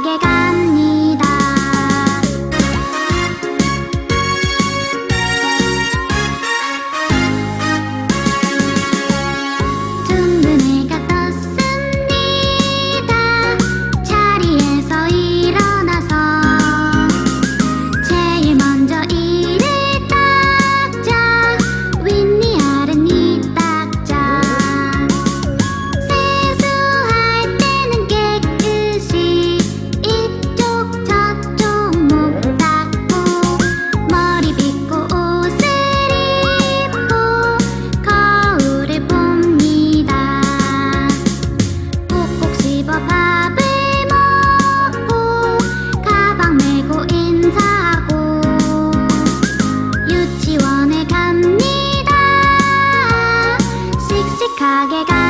影が 솔직하게 가.